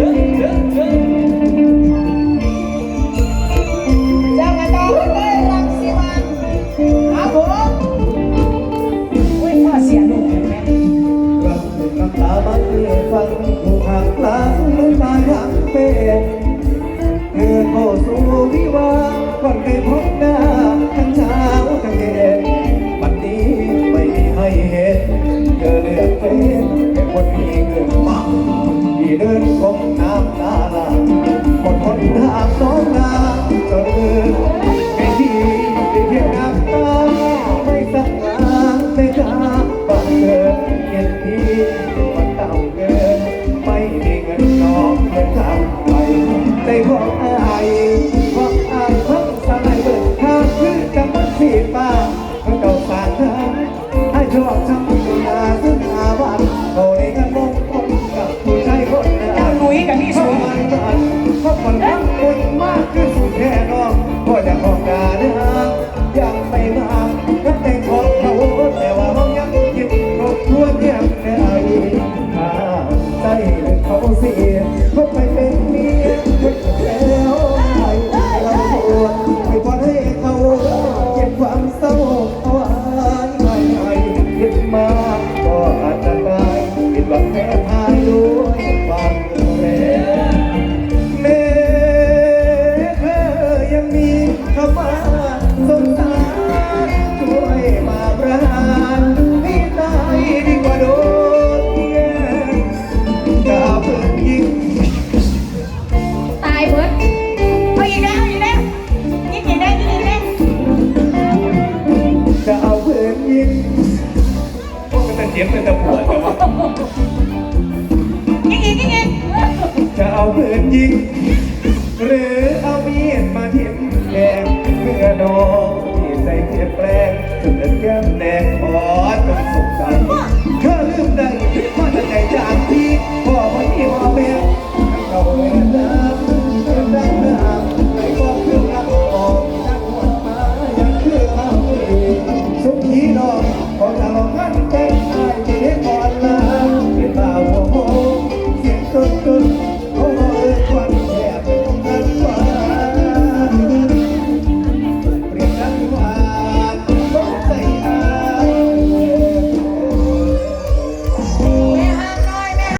لا لا พ่อจะออกงาน พวกมันจะเสียงเป็นตะปวดแต่ว่ากิ๊กกิ๊กกิ๊จะเอาปืนยิง หรือเอามีดมาเทียมแทงเมื่อน้องที่ใส่เทียนแปลงถึงเกิดแก้มแดง